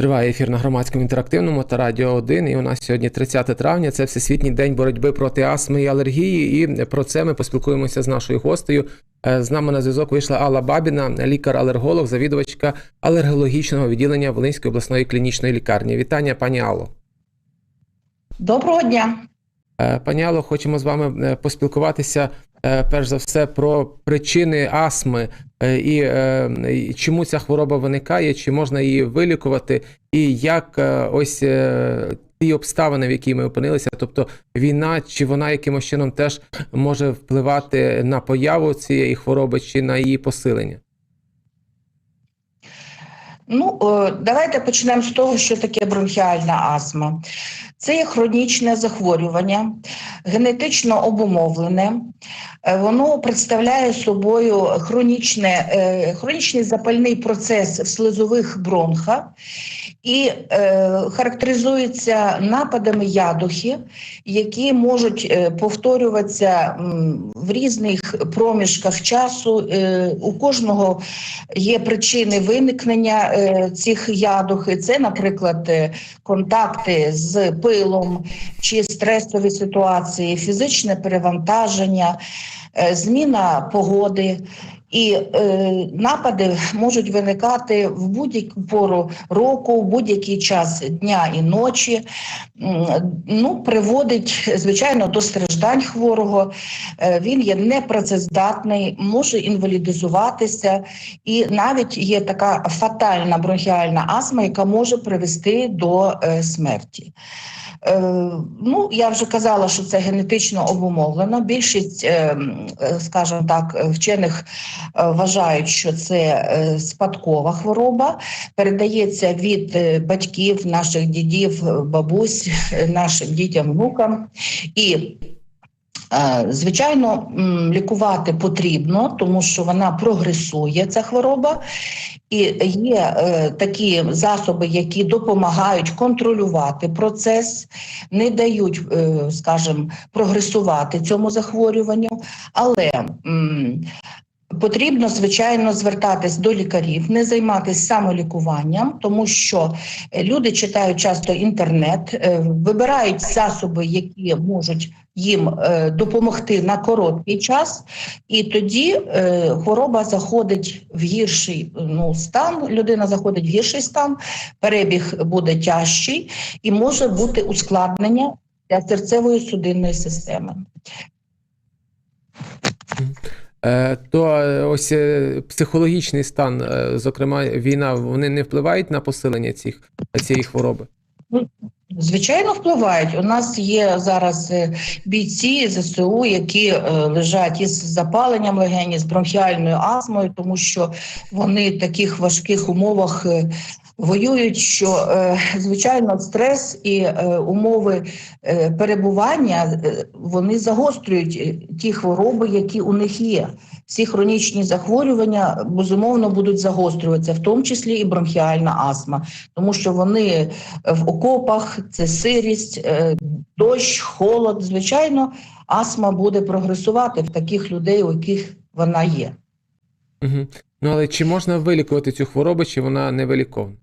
Триває ефір на громадському інтерактивному та радіо 1. І у нас сьогодні 30 травня. Це Всесвітній день боротьби проти астми і алергії. І про це ми поспілкуємося з нашою гостею. Е, З нами на зв'язок вийшла Алла Бабіна, лікар-алерголог, завідувачка алергологічного відділення Волинської обласної клінічної лікарні. Вітання, пані Алло. Доброго дня. Е, Пані Алло, хочемо з вами е, поспілкуватися перш за все про причини астми е, і, е, чому ця хвороба виникає, чи можна її вилікувати, і як е, ось е, ті обставини, в які ми опинилися, тобто війна, чи вона якимось чином теж може впливати на появу цієї хвороби, чи на її посилення? Ну, е, давайте почнемо з того, що таке бронхіальна астма. Це є хронічне захворювання, генетично обумовлене. Е, Воно представляє собою е, хронічний запальний процес в слизових бронхах і е, характеризується нападами ядухи, які можуть е, повторюватися в різних проміжках часу. Е, у кожного є причини виникнення е, цих ядух. І Це, наприклад, е, контакти з пилом чи стресові ситуації, фізичне перевантаження, е, зміна погоди. І е, напади можуть виникати в будь-яку пору року, в будь-який час дня і ночі. Ну, приводить звичайно до страждань хворого. Е, він є непрацездатний, може інвалідизуватися, і навіть є така фатальна бронхіальна астма, яка може привести до е, смерті. Е, ну, я вже казала, що це генетично обумовлено. Більшість, е, е, скажімо так, вчених вважають, що це е, спадкова хвороба, передається від е, батьків, наших дідів, е, бабусь, е, нашим дітям, внукам. І Е, Звичайно, лікувати потрібно, тому що вона прогресує, ця хвороба, і є е, такі засоби, які допомагають контролювати процес, не дають, е, скажімо, прогресувати цьому захворюванню. Але потрібно, звичайно, звертатись до лікарів, не займатися самолікуванням, тому що е, люди читають часто інтернет, е, вибирають засоби, які можуть їм е, допомогти на короткий час, і тоді хвороба заходить в гірший ну, стан. Людина заходить в гірший стан, перебіг буде тяжчий і може бути ускладнення для серцевої судинної системи. Е, То е, ось е, психологічний стан, зокрема війна, вони не впливають на посилення цих, цієї хвороби? Звичайно, впливають. У нас є зараз бійці ЗСУ, які лежать із запаленням легені, з бронхіальною астмою, тому що вони в таких важких умовах воюють. Що е, звичайно стрес і е, умови е, перебування вони загострюють ті хвороби, які у них є. Всі хронічні захворювання безумовно будуть загострюватися, в тому числі і бронхіальна астма, тому що вони в окопах, це сирість, дощ, холод. Звичайно, астма буде прогресувати в таких людей, у яких вона є. Угу. Ну але чи можна вилікувати цю хворобу, чи вона не виліковна?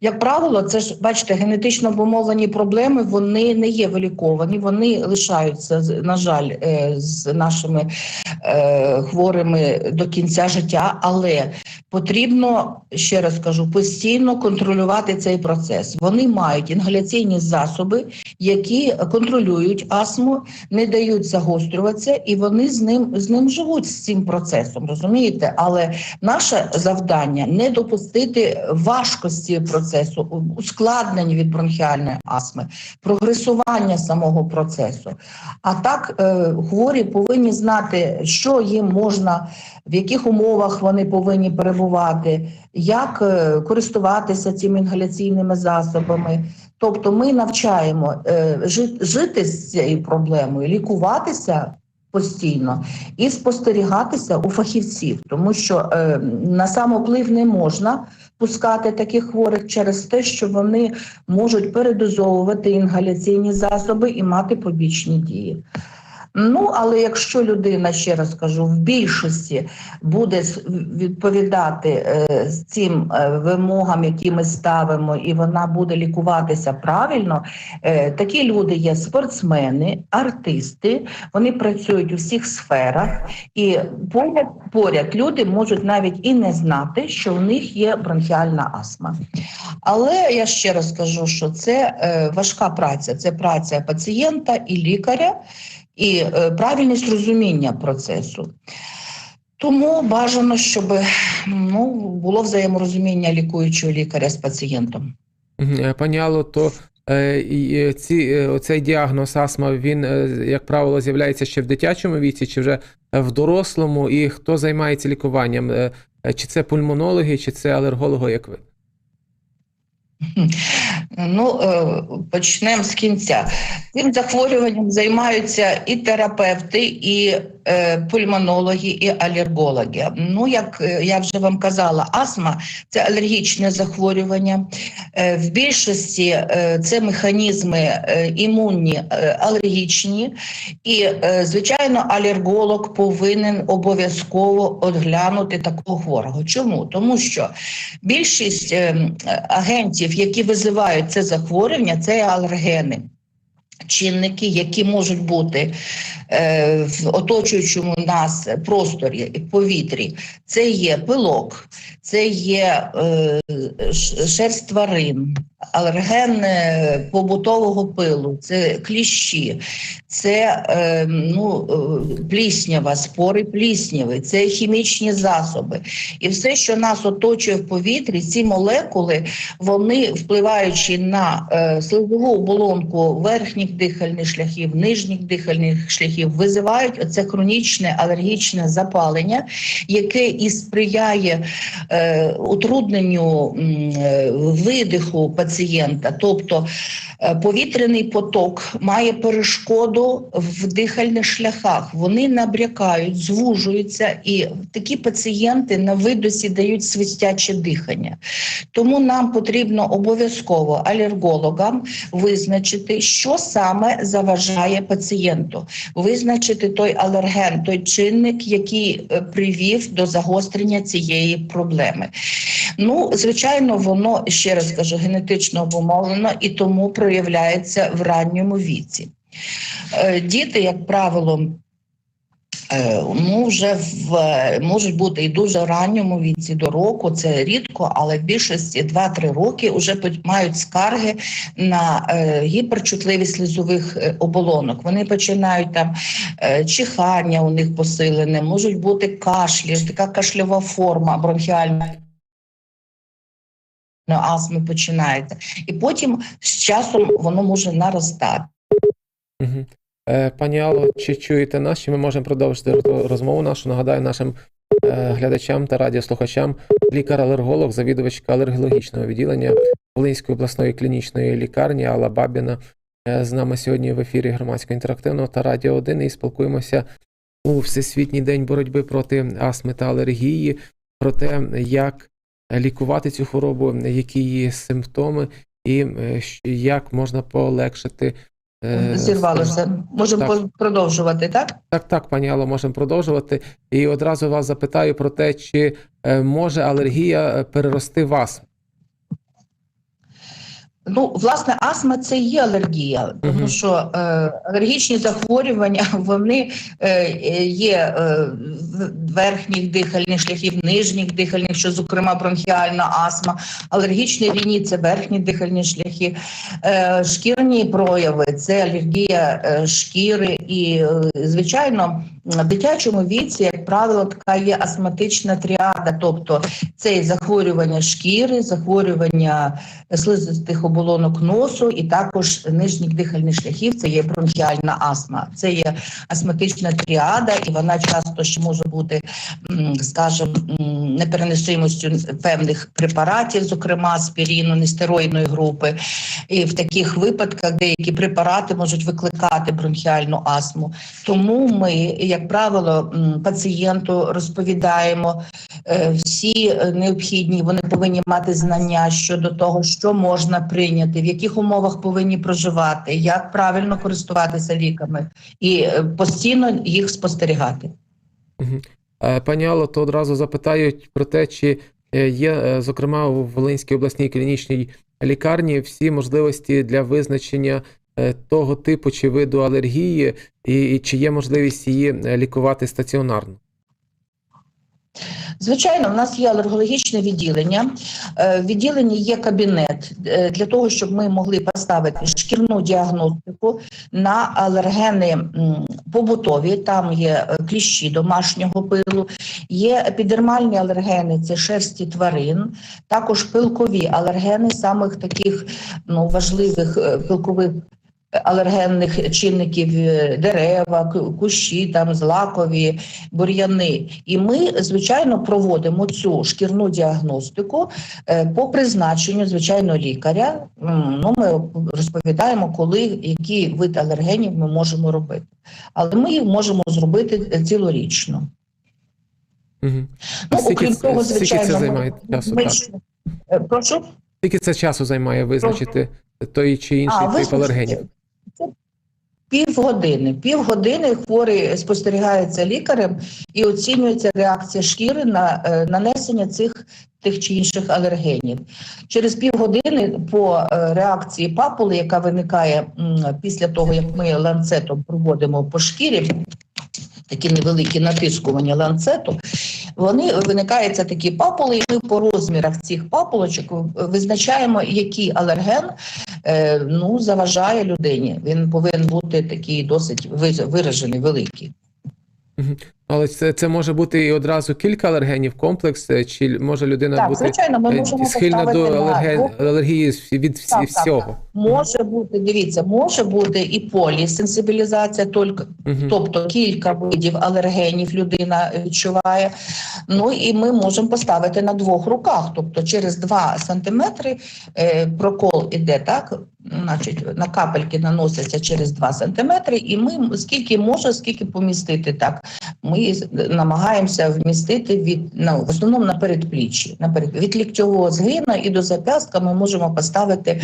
Як правило, це ж бачите, генетично обумовлені проблеми вони не є виліковані, вони лишаються на жаль е, з нашими е, хворими до кінця життя, але потрібно ще раз кажу постійно контролювати цей процес. Вони мають інгаляційні засоби, які контролюють астму, не дають загострюватися, і вони з ним з ним живуть з цим процесом. Розумієте? Але наше завдання не допустити важкості процесу, ускладнень від бронхіальної астми, прогресування самого процесу. А так е, хворі повинні знати, що їм можна, в яких умовах вони повинні перебувати, як е, користуватися цими інгаляційними засобами. Тобто, ми навчаємо е, жити з цією проблемою, лікуватися постійно і спостерігатися у фахівців, тому що е, на самоплив не можна пускати таких хворих через те, що вони можуть передозовувати інгаляційні засоби і мати побічні дії. Ну, але якщо людина, ще раз кажу, в більшості буде відповідати е, цим е, вимогам, які ми ставимо, і вона буде лікуватися правильно, е, такі люди є спортсмени, артисти, вони працюють у всіх сферах, і поряд, поряд люди можуть навіть і не знати, що в них є бронхіальна астма. Але я ще раз кажу, що це е, важка праця, це праця пацієнта і лікаря, і е, правильність розуміння процесу. Тому бажано, щоб ну, було взаєморозуміння лікуючого лікаря з пацієнтом. Е, Пані Алло, то е, ці, е, оцей діагноз астма, він, як правило, з'являється ще в дитячому віці, чи вже в дорослому, і хто займається лікуванням? Чи це пульмонологи, чи це алергологи, як ви? Ну, е, почнемо з кінця. Цим захворюванням займаються і терапевти, і пульмонологи, і алергологи. Ну, як е, я вже вам казала, астма це алергічне захворювання. Е, В більшості е, це механізми е, імунні, е, алергічні, і, е, звичайно, алерголог повинен обов'язково оглянути такого хворого. Чому? Тому що більшість е, агентів, які визивають це захворювання, це алергени. Чинники, які можуть бути е, в оточуючому нас просторі повітрі, це є пилок, це є е, шерсть тварин, алерген е, побутового пилу, це кліщі, це е, ну, е, пліснява, спори плісняви, це хімічні засоби. І все, що нас оточує в повітрі, ці молекули, вони, впливаючи на е, слизову оболонку верхніх дихальних шляхів, нижніх дихальних шляхів, визивають оце хронічне алергічне запалення, яке і сприяє е, утрудненню е, видиху пацієнта. Тобто е, повітряний поток має перешкоду в дихальних шляхах. Вони набрякають, звужуються, і такі пацієнти на видосі дають свистяче дихання. Тому нам потрібно обов'язково алергологам визначити, що саме заважає пацієнту, визначити той алерген, той чинник, який е, привів до загострення цієї проблеми. Ну, звичайно, воно ще раз кажу, генетично обумовлено і тому проявляється в ранньому віці. Е, Діти, як правило, ну, вже в, можуть бути і дуже ранньому віці до року, це рідко, але в більшості 2-3 роки вже мають скарги на е, гіперчутливість слизових е, оболонок. Вони починають там е, чихання у них посилене, можуть бути кашлі, така кашльова форма бронхіальна. Астми починається, і потім з часом воно може наростати. Мгм. Е, Пані Алло, чи чуєте нас? Чи ми можемо продовжити розмову нашу? Нагадаю нашим е, глядачам та радіослухачам, лікар-алерголог, завідувачка алергологічного відділення Волинської обласної клінічної лікарні Алла Бабіна. е, З нами сьогодні в ефірі громадського інтерактивного та Радіо 1 і спілкуємося у Всесвітній день боротьби проти астми та алергії, про те, як лікувати цю хворобу, які її симптоми, і як можна полегшити. Е, Зірвалося. Можемо так. продовжувати, так? Так, так, пані Алло, можемо продовжувати. І одразу вас запитаю про те, чи е, може алергія е, перерости в астму? Ну, власне, астма це і є алергія, тому що е, алергічні захворювання вони е, є е, верхніх дихальних шляхів, нижніх дихальних, що, зокрема, бронхіальна астма, алергічний рініт це верхні дихальні шляхи, е, шкірні прояви це алергія е, шкіри, і, е, звичайно, в дитячому віці, як правило, така є астматична тріада, тобто це і захворювання шкіри, захворювання слизистих оболонок носу, і також нижніх дихальних шляхів. Це є бронхіальна астма. Це є астматична тріада, і вона часто ще може бути, скажімо, непереносимостю певних препаратів, зокрема аспіріну, нестероїдної групи. І в таких випадках деякі препарати можуть викликати бронхіальну астму. Тому ми, як правило, пацієнту розповідаємо е, всі е, необхідні, вони повинні мати знання щодо того, що можна прийняти, в яких умовах повинні проживати, як правильно користуватися ліками, і е, постійно їх спостерігати. Е, Пані Алло, то одразу запитають про те, чи е, є, зокрема, у Волинській обласній клінічній лікарні всі можливості для визначення того типу чи виду алергії, і, і чи є можливість її лікувати стаціонарно? Звичайно, в нас є алергологічне відділення. Е, В відділенні є кабінет е, для того, щоб ми могли поставити шкірну діагностику на алергени побутові. Там є е, кліщі домашнього пилу, є епідермальні алергени, це шерсті тварин, також пилкові алергени, самих таких ну, важливих пилкових. Алергенних чинників е, дерева, кущі, там злакові, бур'яни. І ми, звичайно, проводимо цю шкірну діагностику е, по призначенню, звичайно, лікаря. Ну, ми розповідаємо, коли який вид алергенів ми можемо робити. Але ми їх можемо зробити е, цілорічно. Угу. Ну, скільки окрім того, скільки це займає часу, ми так? Прошу. Скільки це часу займає визначити той чи інший тип алергенів? Півгодини. Півгодини хворий спостерігається лікарем і оцінюється реакція шкіри на е, нанесення цих тих чи інших алергенів. Через півгодини по е, реакції папули, яка виникає після того, як ми ланцетом проводимо по шкірі, такі невеликі натискування ланцету, вони виникаються такі папули, і ми по розмірах цих папулочок визначаємо, який алерген е, ну, заважає людині. Він повинен бути такий досить виражений, великий. Але це, це може бути і одразу кілька алергенів, комплекс, е, чи може людина Так, бути звичайно, ми е, можемо схильна до алерген, алергії від всі, Так, так. Може бути, дивіться, може бути і полісенсибілізація, тільки Мгм. тобто кілька видів алергенів людина відчуває. Ну і ми можемо поставити на двох руках, тобто через 2 сантиметри е, прокол іде так. Значить, на капельки наносяться через 2 сантиметри, і ми скільки може, скільки помістити так. Ми намагаємося вмістити від ну, в основному на передпліччі. На перед, від ліктьового згина і до зап'ястка ми можемо поставити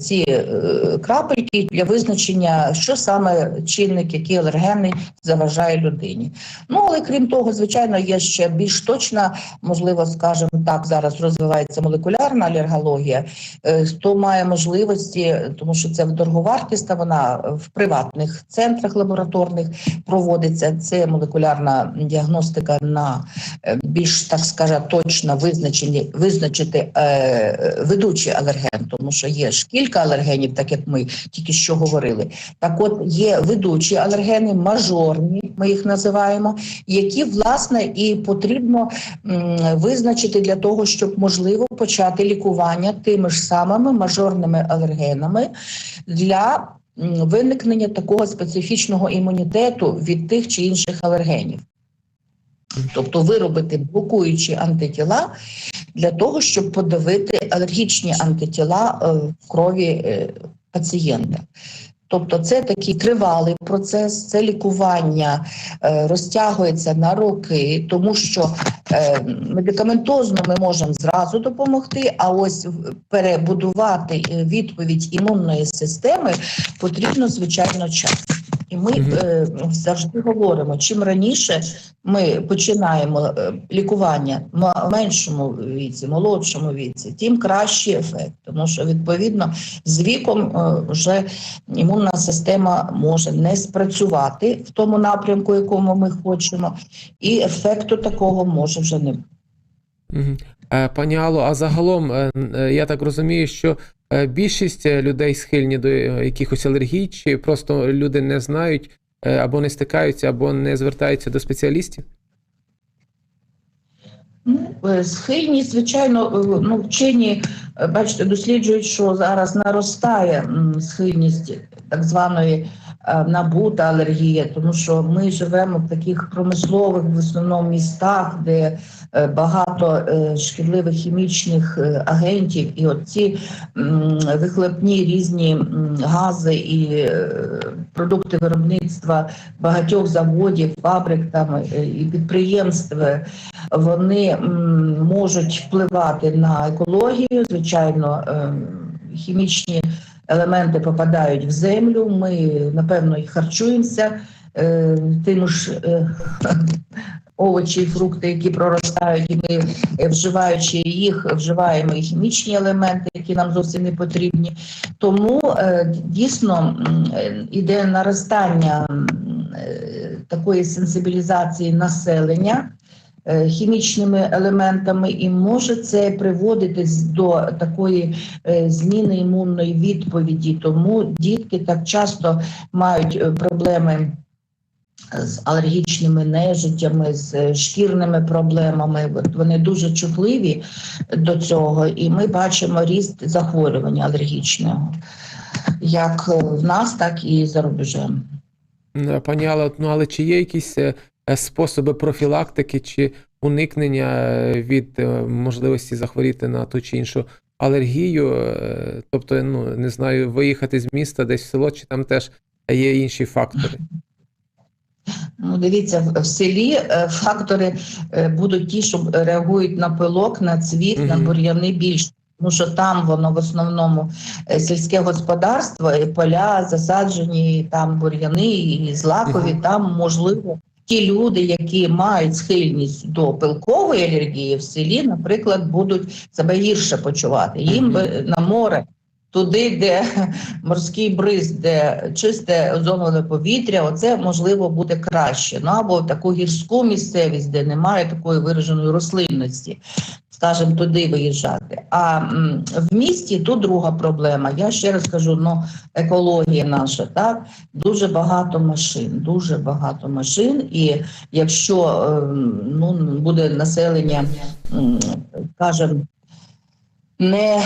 ці е, крапельки для визначення, що саме чинник, який алергенний заважає людині. Ну але крім того, звичайно, є ще більш точна, можливо, скажімо так, зараз розвивається молекулярна алергологія. Е, Хто має можливості, тому що це дороговартісна, вона в приватних центрах лабораторних проводиться. Це молекулярна діагностика на е, більш так скажемо, точно визначені визначити ведучий алерген, тому що є ж кілька алергенів, так як ми тільки що говорили. Так, от є ведучі алергени, мажорні, ми їх називаємо, які власне і потрібно м, визначити для того, щоб можливо почати лікування тими ж самими мажорними алергенами для виникнення такого специфічного імунітету від тих чи інших алергенів. Тобто виробити блокуючі антитіла для того, щоб подавити алергічні антитіла е, в крові е, пацієнта. Тобто це такий тривалий процес, це лікування е, розтягується на роки, тому що е, медикаментозно ми можемо зразу допомогти, а ось перебудувати е, відповідь імунної системи потрібно звичайно час. І ми е, завжди говоримо: чим раніше ми починаємо е, лікування в меншому віці, молодшому віці, тим кращий ефект, тому що відповідно з віком е, вже імунна система може не спрацювати в тому напрямку, якому ми хочемо, і ефекту такого може вже не бути. Е, Пані Алло, а загалом е, я так розумію, що більшість е, людей схильні до е, якихось алергій, чи просто люди не знають е, або не стикаються, або не звертаються до спеціалістів? Ну, е, схильність, звичайно, е, ну, вчені, е, бачите, досліджують, що зараз наростає схильність так званої е, набута алергія, тому що ми живемо в таких промислових в основному містах, де е, багато е, шкідливих хімічних е, агентів, і от ці вихлопні різні гази і е, продукти виробництва багатьох заводів, фабрик там е, і підприємств. е, вони можуть впливати на екологію. Звичайно, ем, хімічні елементи попадають в землю. Ми напевно і харчуємося е, тими ж е, овочі і фрукти, які проростають, і ми, е, вживаючи їх, вживаємо і хімічні елементи, які нам зовсім не потрібні. Тому е, дійсно е, іде наростання е, такої сенсибілізації населення. Е, Хімічними елементами, і може це приводити до такої е, зміни імунної відповіді. Тому дітки так часто мають е, проблеми з алергічними нежиттями, з шкірними проблемами. Вони дуже чутливі до цього, і ми бачимо ріст захворювання алергічного, як в нас, так і за рубежем. Пані Алло, ну але чи є якісь способи профілактики чи уникнення е, від е, можливості захворіти на ту чи іншу алергію? Е, Тобто, ну не знаю, виїхати з міста десь в село, чи там теж є інші фактори? Ну, дивіться, в- селі е, фактори е, будуть ті, що реагують на пилок, на цвіт, на бур'яни більше. Тому що там воно в основному е, сільське господарство, і поля засаджені, і там бур'яни, і злакові, Мгм. там можливо. Ті люди, які мають схильність до пилкової алергії в селі, наприклад, будуть себе гірше почувати. Їм би на море, туди, де морський бриз, де чисте озонове повітря, оце можливо буде краще. Ну або в таку гірську місцевість, де немає такої вираженої рослинності, скажімо, туди виїжджати. А м, в місті тут друга проблема. Я ще раз кажу, ну екологія наша, так дуже багато машин, дуже багато машин. І якщо ем, ну буде населення, м, скажімо, не е,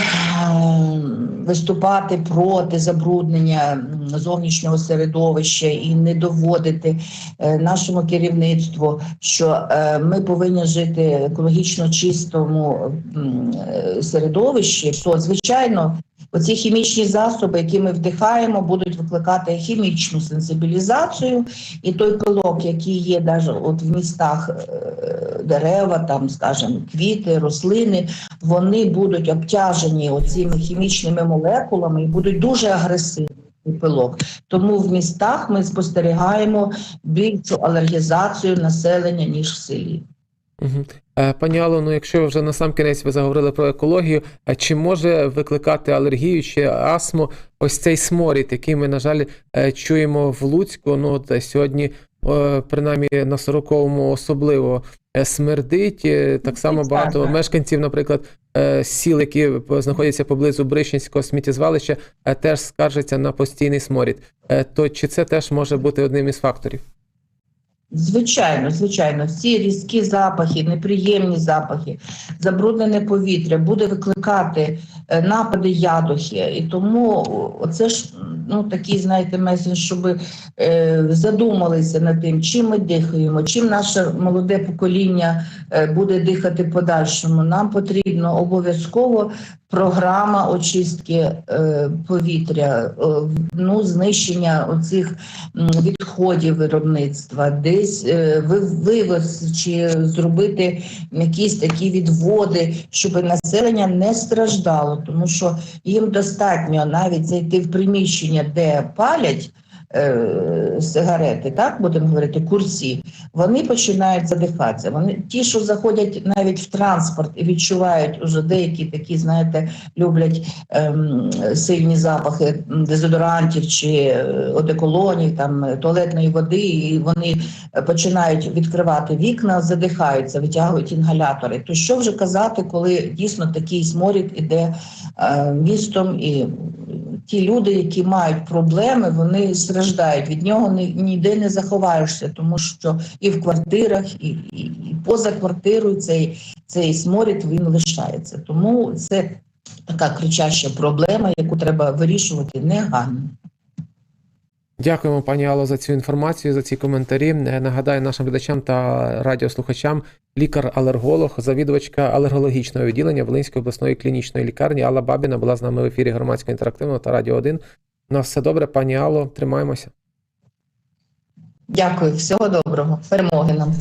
виступати проти забруднення зовнішнього середовища і не доводити е, нашому керівництву, що е, ми повинні жити в екологічно чистому середовищі, то звичайно. Оці хімічні засоби, які ми вдихаємо, будуть викликати хімічну сенсибілізацію, і той пилок, який є навіть от в містах е, дерева, там, скажімо, квіти, рослини, вони будуть обтяжені оціми хімічними молекулами і будуть дуже агресивні. Пилок. Тому в містах ми спостерігаємо більшу алергізацію населення ніж в селі. Е, Пані Алло, ну якщо вже на сам кінець ви заговорили про екологію, а чи може викликати алергію чи астму ось цей сморід, який ми, на жаль, е, чуємо в Луцьку? Ну от е, сьогодні, е, принаймні на 40-му особливо е, смердить. Е, Так само багато мешканців, наприклад, е, сіл, які знаходяться поблизу Брищенського сміттєзвалища, е, теж скаржаться на постійний сморід. Е, То чи це теж може бути одним із факторів? Звичайно, звичайно, всі різкі запахи, неприємні запахи, забруднене повітря буде викликати е, напади ядухи. І тому це ж ну такий, знаєте, меседж, щоб е, задумалися над тим, чим ми дихаємо, чим наше молоде покоління е, буде дихати подальшому. Нам потрібно обов'язково програма очистки е, повітря, е, ну знищення оцих відходів виробництва, десь е, ви- вивез чи зробити якісь такі відводи, щоб населення не страждало, тому що їм достатньо навіть зайти в приміщення, де палять. Е, Сигарети, так будемо говорити, курсі, вони починають задихатися. Вони ті, що заходять навіть в транспорт і відчувають уже деякі такі, знаєте, люблять ем, сильні запахи дезодорантів чи е, одеколонів, там е, туалетної води, і вони е, починають відкривати вікна, задихаються, витягують інгалятори. То що вже казати, коли дійсно такий сморід іде е, містом і ті люди, які мають проблеми, вони страждають. Від нього ні, ніде не заховаєшся, тому що і в квартирах, і, і, і поза квартирою цей, цей сморід він лишається. Тому це така кричаща проблема, яку треба вирішувати негайно. Дякуємо, пані Алло, за цю інформацію, за ці коментарі. Е, Нагадаю нашим глядачам та радіослухачам, лікар-алерголог, завідувачка алергологічного відділення Волинської обласної клінічної лікарні Алла Бабіна була з нами в ефірі громадського інтерактивного та радіо 1. На все добре, пані Алло, тримаємося. Дякую, всього доброго, перемоги нам.